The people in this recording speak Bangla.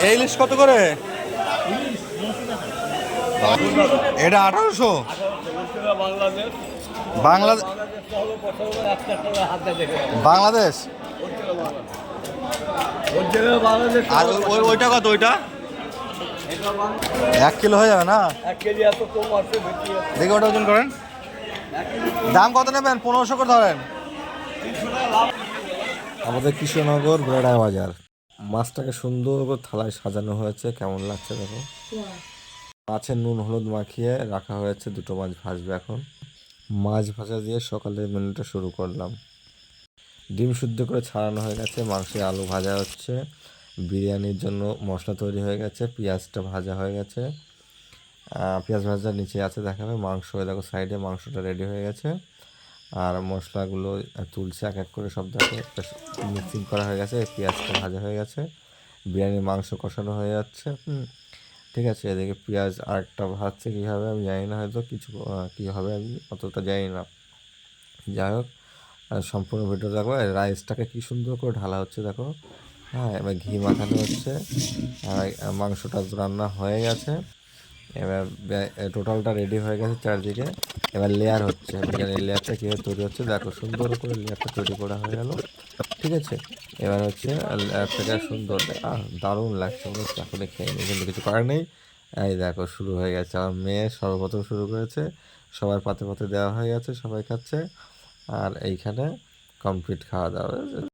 এই ইলিশ কত করে? এটা আঠারোশো? বাংলাদেশ? বাংলাদেশ? আর ওই- ওই- ওইটা কত, ওইটা? এক কিলো হয়ে যাবে না? দেখে ওটা ওজন করেন। দাম কত নেবেন? পনেরোশো করে ধরেন। আমাদের কৃষ্ণনগর বেড়া বাজার মাছটাকে সুন্দর করে থালায় সাজানো হয়েছে। কেমন লাগছে দেখো? মাছের নুন, হলুদ মাখিয়ে রাখা হয়েছে। দুটো মাছ ভাজবে এখন। মাছ ভাজা দিয়ে সকালের মেনুটা শুরু করলাম। ডিম শুদ্ধ করে ছাড়ানো হয়ে গেছে। মাংসে আলু ভাজা হচ্ছে। বিরিয়ানির জন্য মশলা তৈরি হয়ে গেছে। পেঁয়াজটা ভাজা হয়ে গেছে। পেঁয়াজ ভাজা নিচে আছে, দেখাবে। মাংস দেখো সাইডে মাংসটা রেডি হয়ে গেছে। আর মশলাগুলো তুলছে এক এক করে সব দেখো। মিক্সিং করা হয়ে গেছে, পেঁয়াজটা ভাজা হয়ে গেছে। বিরিয়ানির মাংস কষানো হয়ে যাচ্ছে, হুম। ঠিক আছে, এদিকে পেঁয়াজ আরেকটা ভাজছে কীভাবে আমি জানি না হয়তো, কিছু কী হবে আমি অতটা জানি না। যাই হোক সম্পূর্ণ ভিডিও দেখো রাইসটাকে কী সুন্দর করে ঢালা হচ্ছে দেখো। হ্যাঁ এবার ঘি মাখানো হচ্ছে আর মাংসটা রান্না হয়ে গেছে। এবার টোটালটা রেডি হয়ে গেছে চারদিকে। এবার লেয়ার হচ্ছে। এই লেয়ারটা কীভাবে তৈরি হচ্ছে? দেখো সুন্দর করে লেয়ারটা তৈরি করা হয়ে গেল। ঠিক আছে? এবার হচ্ছে লেয়ারটাকে সুন্দর। আহ, দারুণ লাগছে মনে হচ্ছে এখনই খেয়ে নিই কিন্তু কিছু করার নেই। এই দেখো শুরু হয়ে গেছে। আমার মেয়ে সর্বপ্রথম শুরু করেছে। সবার পাতে পাতে দেওয়া হয়ে গেছে সবাই খাচ্ছে। আর এইখানে কমপ্লিট খাওয়া দাওয়া।